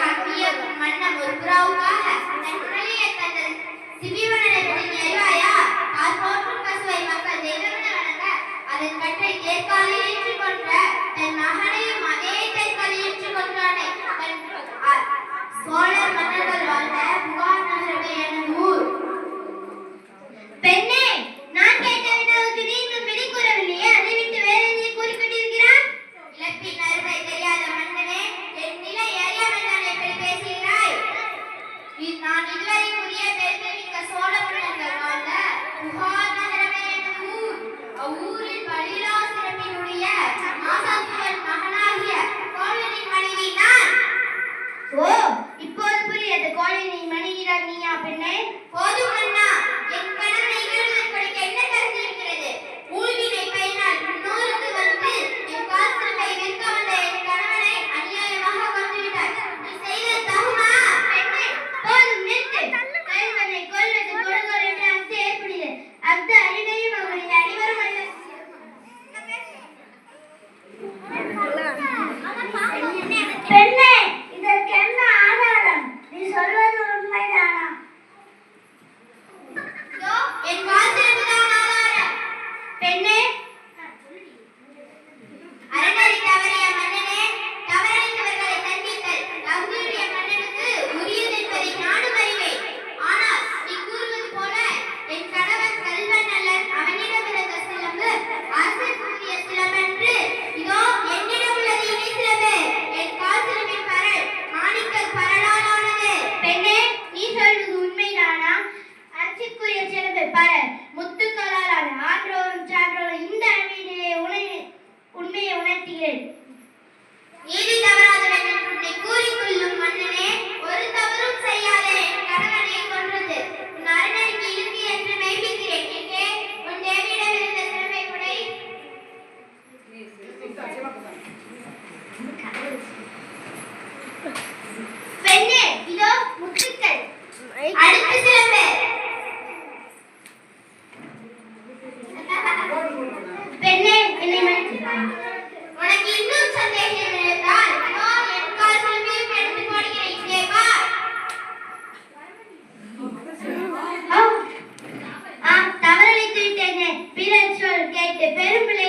ಹಕ್ಕಿಯ ಮಣ್ಣ ಮುರುಗುರಾವುಗಾಹ ನನ್ನೊಳೆಯ ತನ್ನ ಸಿಬಿವಣನೆ ಬೆಳೆಯ பெரும்பிள்ளை